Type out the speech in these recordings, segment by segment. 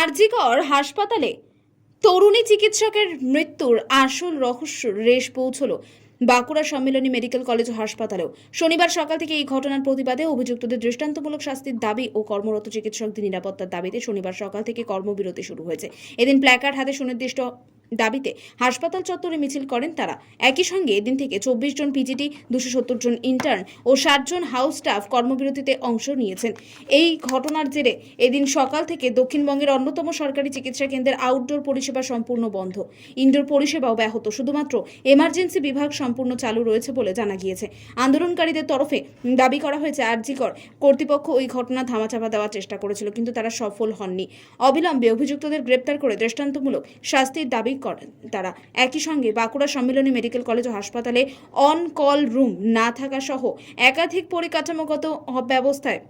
আরজিকর হাসপাতালে তরুণী চিকিৎসকের মৃত্যুর আসল রহস্য রেশ পৌঁছল বাঁকুড়া সম্মিলনী মেডিকেল কলেজ হাসপাতালেও। শনিবার সকাল থেকে এই ঘটনার প্রতিবাদে অভিযুক্তদের দৃষ্টান্তমূলক শাস্তির দাবি ও কর্মরত চিকিৎসকদের নিরাপত্তার দাবিতে শনিবার সকাল থেকে কর্মবিরতি শুরু হয়েছে। এদিন প্ল্যাকার্ড হাতে সুনির্দিষ্ট দাবিতে হাসপাতাল চত্বরে মিছিল করেন তারা। একই সঙ্গে এদিন থেকে চব্বিশ জন পিজিটি, দুশো সত্তর জন ইন্টার্ন ও ষাট জন হাউস স্টাফ কর্মবিরতিতে অংশ নিয়েছেন। এই ঘটনার জেরে এদিন সকাল থেকে দক্ষিণবঙ্গের অন্যতম সরকারি চিকিৎসা কেন্দ্রের আউটডোর পরিষেবা সম্পূর্ণ বন্ধ। ইনডোর পরিষেবাও ব্যাহত। শুধুমাত্র এমার্জেন্সি বিভাগ সম্পূর্ণ চালু রয়েছে বলে জানা গিয়েছে। আন্দোলনকারীদের তরফে দাবি করা হয়েছে, আরজিকর কর্তৃপক্ষ ওই ঘটনা ধামাচাপা দেওয়ার চেষ্টা করেছিল, কিন্তু তারা সফল হননি। অবিলম্বে অভিযুক্তদের গ্রেপ্তার করে দৃষ্টান্তমূলক শাস্তির দাবি করেন। তারা একই সঙ্গে বাঁকুড়া সম্মিলনী মেডিকেল কলেজ ও হাসপাতালে অন কল রুম না থাকা সহ একাধিক পরিকাঠামোগত ব্যবস্থায়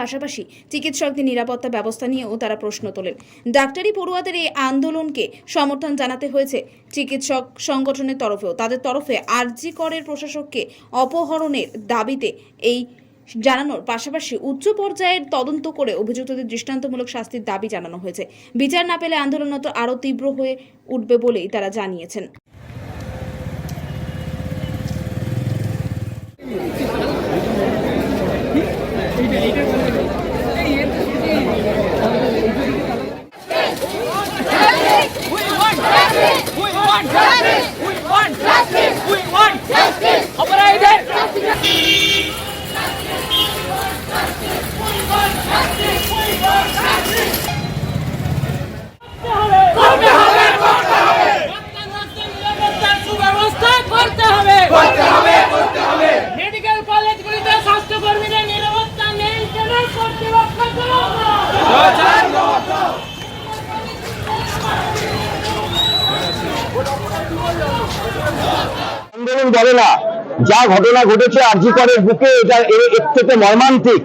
পাশাপাশি চিকিৎসকদের নিরাপত্তা ব্যবস্থা নিয়েও তারা প্রশ্ন তোলেন। ডাক্তারি পড়ুয়াদের এই আন্দোলনকে সমর্থন জানাতে হয়েছে চিকিৎসক সংগঠনের তরফেও। তাদের তরফে আরজি করের প্রশাসককে অপহরণের দাবিতে এই জানানোর পাশাপাশি উচ্চ পর্যায়ের তদন্ত করে অভিযুক্তদের দৃষ্টান্তমূলক শাস্তির দাবি জানানো হয়েছে। বিচার না পেলে আন্দোলনত আরও তীব্র হয়ে উঠবে বলেই তারা জানিয়েছেন We want justice! We want justice! We want justice! We want justice! Operator! করতে হবে করতে হবে নিরাপত্তার সুব্যবস্থা করতে হবে করতে হবে করতে হবে মেডিকেল কলেজগুলিতে স্বাস্থ্যকর্মীদের নিরাপত্তা নেই কেন কর্তৃপক্ষ আন্দোলন বলে না। যা ঘটনা ঘটেছে আরজি করের বুকে, এটা এর থেকে মর্মান্তিক।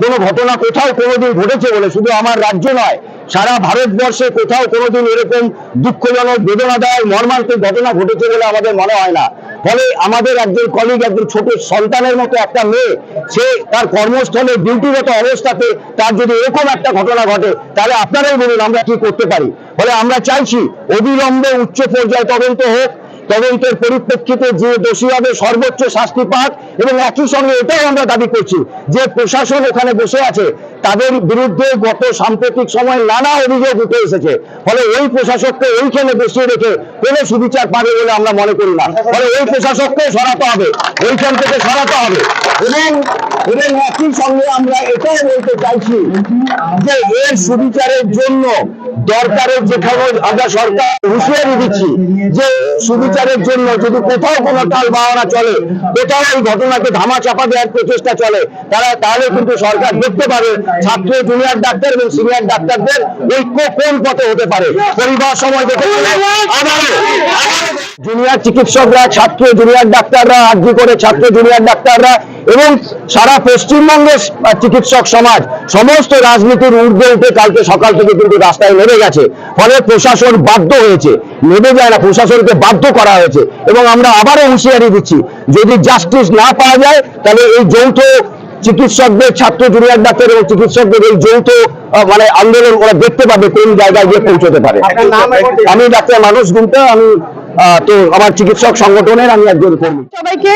কোন ঘটনা কোথাও কোনোদিন ঘটেছে বলে শুধু আমার রাজ্য নয়, সারা ভারতবর্ষে কোথাও কোনোদিন এরকম দুঃখজনক বেদনাদায়ক, মর্মান্তিক ঘটনা ঘটেছে বলে আমাদের মনে হয় না। ফলে আমাদের একজন কলিগ একজন ছোট সন্তানের মতো একটা মেয়ে, সে তার কর্মস্থলে ডিউটিগত অবস্থাতে তার যদি এরকম একটা ঘটনা ঘটে, তাহলে আপনারাই বলুন আমরা কি করতে পারি। ফলে আমরা চাইছি, অবিলম্বে উচ্চ পর্যায়ে তদন্ত হোক তদন্তের পরিপ্রেক্ষিতে যে দোষী হবে সর্বোচ্চ শাস্তি পাক এবং একই সঙ্গে এটাও আমরা দাবি করছি যে প্রশাসন ওখানে বসে আছে, তাদের বিরুদ্ধে গত সাম্প্রতিক সময় নানা অভিযোগ উঠে এসেছে। ফলে ওই প্রশাসককে ওইখানে বসিয়ে রেখে কোনো সুবিচার পাবে বলে আমরা মনে করি না। ফলে ওই প্রশাসককে সরাতে হবে, ওইখান থেকে সরাতে হবে। এবং এবং একই সঙ্গে আমরা এটাও বলতে চাইছি যে এর সুবিচারের জন্য দরকারের যেখানে আমরা সরকার হুঁশিয়ারি দিচ্ছি যে সুবিচারের জন্য যদি কোথাও কোনো টাল বাহানা চলে, কোথাও এই ঘটনাকে ধামা চাপা দেওয়ার প্রচেষ্টা চলে, তারা তাহলে কিন্তু সরকার দেখতে পাবে ছাত্র জুনিয়র ডাক্তার এবং সিনিয়র ডাক্তারদের ঐক্য কোন পথে হতে পারে। পরিবার সময় দেখে জুনিয়র চিকিৎসকরা, ছাত্র জুনিয়র ডাক্তাররা আর্জি করে ছাত্র জুনিয়র ডাক্তাররা এবং সারা পশ্চিমবঙ্গের চিকিৎসক সমাজ, সমস্ত রাজনীতির ঊর্ধ্বে উঠে কালকে সকাল থেকে কিন্তু রাস্তায় নেমে গেছে। ফলে প্রশাসন বাধ্য হয়েছে। নেমে যায় না প্রশাসনকে বাধ্য করা হয়েছে। এবং আমরা আবারও হুঁশিয়ারি দিচ্ছি যদি জাস্টিস না পাওয়া যায় তাহলে এই যৌথ চিকিৎসকদের ছাত্র জুনিয়র ডাক্তার এবং চিকিৎসকদের এই যৌথ মানে আন্দোলন ওরা দেখতে পাবে কোন জায়গায় গিয়ে পৌঁছতে পারে। আমি ডাক্তার মানুষ গুমটা আমি আহ, তো আমার চিকিৎসক সংগঠনের আমি একজন কর্মী। সবাইকে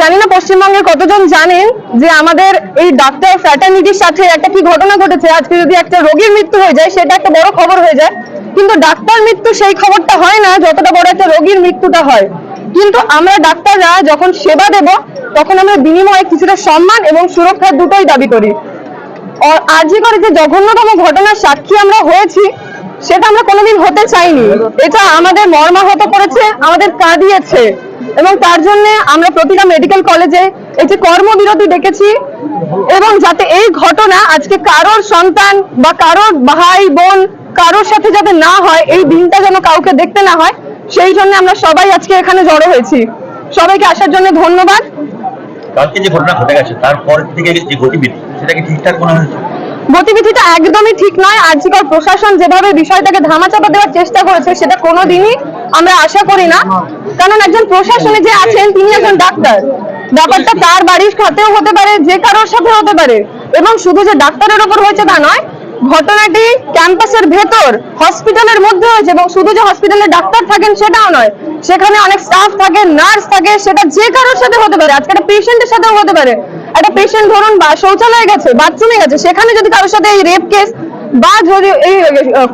জানি না পশ্চিমবঙ্গের কতজন জানেন যে আমাদের এই ডাক্তার ফ্র্যাটার্নিটির সাথে একটা কি ঘটনা ঘটেছে? আজকে যদি একটা রোগীর মৃত্যু হয়ে যায়, সেটা একটা বড় খবর হয়ে যায়। কিন্তু ডাক্তার মৃত্যু সেই খবরটা হয় না, যতটা বড় একটা রোগীর মৃত্যুটা হয়। কিন্তু আমরা ডাক্তাররা যখন সেবা দেব, তখন আমরা বিনিময়ে কিছুটা সম্মান এবং সুরক্ষার দুটোই দাবি করি। আর আজই করে যে জঘন্যতম ঘটনার সাক্ষী আমরা হয়েছি। সেটা আমরা কোনোদিন হতে চাইনি। এটা আমাদের মর্মাহত করেছে, আমাদের কাঁদিয়েছে। এবং তার জন্য আমরা প্রতিটা মেডিকেল কলেজে যে কর্মবিরতি ডেকেছি এবং যাতে এই ঘটনা আজকে কারোর সন্তান বা কারোর ভাই, বোন, কারোর সাথে যাতে না হয়, এই দিনটা যেন কাউকে দেখতে না হয়, সেই জন্য আমরা সবাই আজকে এখানে জড়ো হয়েছি। সবাইকে আসার জন্য ধন্যবাদ। কালকে যে ঘটনা ঘটে গেছে তারপর থেকে যে গতিবিধি, সেটা কি ঠিকঠাক মনে হয়েছে? গতিবিধিটা একদমই ঠিক নয়। আজকাল প্রশাসন যেভাবে বিষয়টাকে ধামাচাপা দেওয়ার চেষ্টা করেছে, সেটা কোনোদিনই আমরা আশা করি না। কারণ একজন প্রশাসনে যে আছেন, তিনি একজন ডাক্তার। ব্যাপারটা তার বাড়ির সাথেও হতে পারে, যে কারোর সাথে হতে পারে। এবং শুধু যে ডাক্তারের ওপর হয়েছে তা নয় ঘটনাটি ক্যাম্পাসের ভেতর, হসপিটালের মধ্যে হয়েছে এবং শুধু যে হসপিটালে ডাক্তার থাকেন সেটাও নয়, সেখানে অনেক স্টাফ থাকে নার্স থাকে, সেটা যে কারোর সাথে হতে পারে, আজকে একটা পেশেন্টের সাথেও হতে পারে। একটা পেশেন্ট ধরুন বা শৌচালয়ে গেছে বাথরুমে গেছে, সেখানে যদি কারোর সাথে এই রেপ কেস বা যদি এই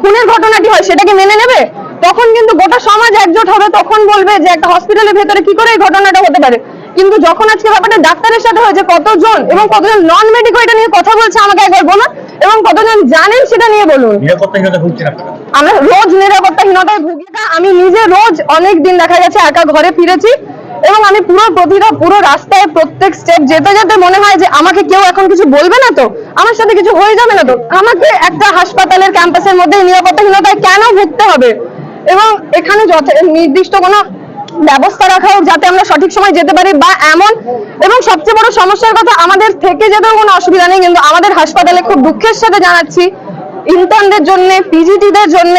খুনের ঘটনাটি হয় সেটাকে মেনে নেবে? তখন কিন্তু গোটা সমাজ একজোট হবে, তখন বলবে যে একটা হসপিটালের ভেতরে কি করে এই ঘটনাটা হতে পারে? কিন্তু যখন আজকে ব্যাপারটা ডাক্তারের সাথে হয়েছে কতজন এবং কতজন নন মেডিকেল এটা নিয়ে কথা বলছে আমাকে একবার বলুন এবং কতজন জানেন সেটা নিয়ে বলুন। আমরা রোজ নিরাপত্তাহীনতায় ভুগি না। আমি নিজে রোজ অনেক দিন দেখা গেছে একা ঘরে ফিরেছি এবং আমি পুরো প্রতিটা পুরো রাস্তায় প্রত্যেক স্টেপ যেতে যেতে মনে হয় যে আমাকে কেউ এখন কিছু বলবে না তো? আমার সাথে কিছু হয়ে যাবে না তো? আমাকে একটা হাসপাতালের ক্যাম্পাসের মধ্যে নিরাপত্তাহীনতায় কেন ভুগতে হবে? এবং এখানে নির্দিষ্ট কোনো ব্যবস্থা রাখা হোক যাতে আমরা সঠিক সময় যেতে পারি বা এমন, এবং সবচেয়ে বড় সমস্যার কথা আমাদের থেকে যেতেও কোনো অসুবিধা নেই, কিন্তু আমাদের হাসপাতালে খুব দুঃখের সাথে জানাচ্ছি ইন্টার্নদের জন্য পিজিটিদের জন্য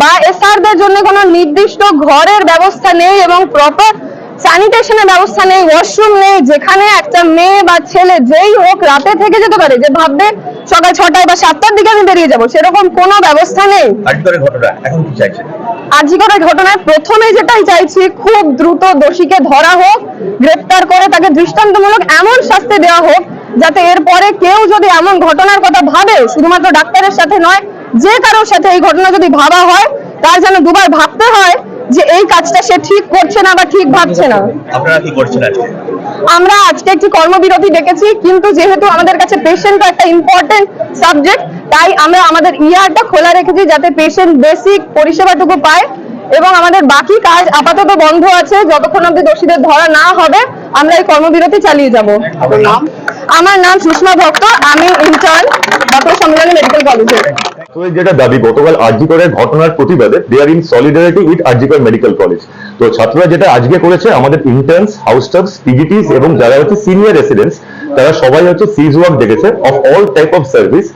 বা এসআরদের জন্য কোনো নির্দিষ্ট ঘরের ব্যবস্থা নেই এবং প্রপার স্যানিটেশনের ব্যবস্থা নেই ওয়াশরুম নেই, যেখানে একটা মেয়ে বা ছেলে যেই হোক রাতে থেকে যেতে পারে, যে ভাববে সকাল ছটায় বা সাতটার দিকে আমি বেরিয়ে যাব, সেরকম কোনো ব্যবস্থা নেই। ঘটনা, এখন কি চাইছেন? আজিকরের ঘটনায় প্রথমে যেটাই চাইছি, খুব দ্রুত দোষীকে ধরা হোক, গ্রেপ্তার করে তাকে দৃষ্টান্তমূলক এমন শাস্তি দেওয়া হোক, যাতে এরপরে কেউ যদি এমন ঘটনার কথা ভাবে, শুধুমাত্র ডাক্তারের সাথে নয়, যে কারোর সাথে এই ঘটনা যদি ভাবা হয়, তার যেন দুবার ভাবতে হয় যে এই কাজটা সে ঠিক করছে না বা ঠিক ভাবছে না। আপনারা কি করছেন আজকে? আমরা আজকে একটি কর্মবিরতি ডেকেছি কিন্তু যেহেতু আমাদের কাছে পেশেন্ট একটা ইম্পর্টেন্ট সাবজেক্ট তাই আমরা আমাদের ইয়ারটা খোলা রেখেছি যাতে পেশেন্ট বেসিক পরিষেবাটুকু পায় এবং আমাদের বাকি কাজ আপাতত বন্ধ আছে। যতক্ষণ অব্দি দোষীদের ধরা না হবে আমরা এই কর্মবিরতি চালিয়ে যাব। আপনার নাম? আমার নাম সুষমা ভক্ত, আমি ইন্টার্ন বাঁকুড়া সম্মেলনী মেডিকেল কলেজের তো যেটা দাবি, গতকাল আরজিকরের ঘটনার প্রতিবাদে they are in solidarity with RG Kar medical college তো ছাত্ররা যেটা আজকে করেছে, আমাদের ইন্টার্নস হাউস স্টাফস পিজিটিস এবং যারা হচ্ছে সিনিয়র রেসিডেন্টস তারা সবাই হচ্ছে সিজ ওয়ার্ক দেখেছে of all type of service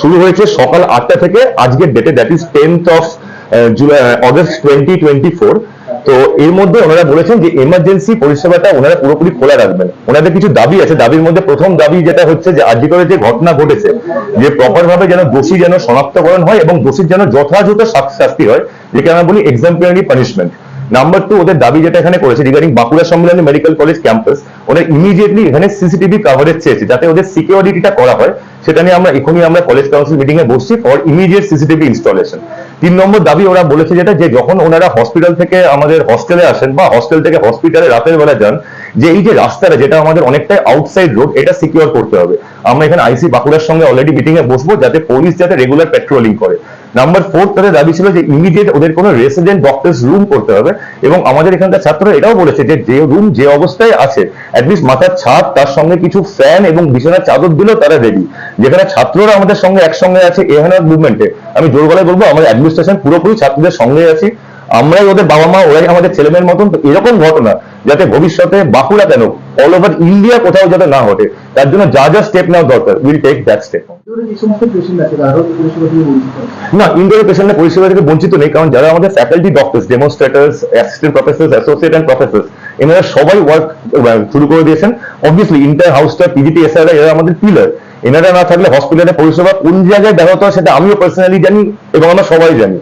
শুরু হয়েছে সকাল আটটা থেকে, আজকের ডেটে that is tenth of July August twenty twenty four তো এর মধ্যে ওনারা বলেছেন যে এমার্জেন্সি পরিষেবাটা ওনারা পুরোপুরি খোলা রাখবেন। ওনাদের কিছু দাবি আছে। দাবির মধ্যে প্রথম দাবি যেটা হচ্ছে যে আজকে করে যে ঘটনা ঘটেছে, যে প্রপার ভাবে যেন দোষী যেন শনাক্তকরণ হয় এবং দোষীর যেন যথাযথ শাস্তি হয় যেটা আমরা বলি এক্সাম্পলারি পানিশমেন্ট নাম্বার টু ওদের দাবি যেটা এখানে করেছে regarding Bankura Sammilani medical college campus ওরা ইমিডিয়েটলি এখানে সিসিটিভি কাভারেজ চেয়েছে, যাতে ওদের সিকিউরিটিটা করা হয়। সেটা নিয়ে আমরা এখনই আমরা কলেজ কাউন্সিল মিটিং এ বসছি ফর ইমিডিয়েট সিসিটিভি ইনস্টলেশন তিন নম্বর দাবি ওরা বলেছে যেটা, যে যখন ওনারা হসপিটাল থেকে আমাদের হস্টেলে আসেন বা হস্টেল থেকে হসপিটালে রাতের বেলা যান, যে এই যে রাস্তাটা যেটা আমাদের অনেকটাই আউটসাইড রোড এটা সিকিউর করতে হবে। আমরা এখানে আইসি বাঁকুড়ার সঙ্গে অলরেডি মিটিং এ বসবো যাতে পুলিশ যাতে রেগুলার পেট্রোলিং করে। নাম্বার ফোর তাদের দাবি ছিল যে ইমিডিয়েট ওদের কোনো রেসিডেন্ট ডক্টরস রুম করতে হবে এবং আমাদের এখানকার ছাত্ররা এটাও বলেছে যে যে রুম যে অবস্থায় আছে অ্যাটলিস্ট মাথার ছাদ, তার সঙ্গে কিছু ফ্যান এবং বিছানার চাদর দিলেও তারা রেডি যেখানে ছাত্ররা আমাদের সঙ্গে একসঙ্গে আছে এহানার মুভমেন্টে আমি জোর গলায় বলব, আমাদের অ্যাডমিনিস্ট্রেশন পুরোপুরি ছাত্রদের সঙ্গে আছি। আমরাই ওদের বাবা মা, ওরাই আমাদের ছেলে মেয়ের মতন। তো এরকম ঘটনা যাতে ভবিষ্যতে বাঁকুড়া কেন অল ওভার ইন্ডিয়া কোথাও যাতে না ঘটে, তার জন্য যা যা স্টেপ নেওয়া দরকার উইল টেক দ্যাট স্টেপ না ইন্ডোর পেশেন্টের পরিষেবা থেকে বঞ্চিত নেই, কারণ যারা আমাদের faculty doctors demonstrators assistant professor associate and professor এনারা সবাই ওয়ার্ক শুরু করে দিয়েছেন। অবভিয়াসলি ইন্টার হাউসটা পিজিটি এসআর এরা আমাদের পিলার এনারা না থাকলে হসপিটালের পরিষেবা কোন জায়গায় ব্যাহত সেটা আমিও পার্সোনালি জানি এবং আমরা সবাই জানি।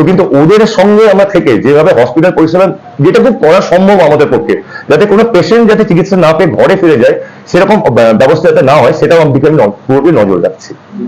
তো কিন্তু ওদের সঙ্গে আমরা থেকে যেভাবে হসপিটাল পরিষেবা যেটা খুব করা সম্ভব আমাদের পক্ষে, যাতে কোনো পেশেন্ট যাতে চিকিৎসা না পেয়ে ঘরে ফিরে যায়, সেরকম ব্যবস্থা যাতে না হয়, সেটাও আমি পুরোপুরি নজর রাখছি।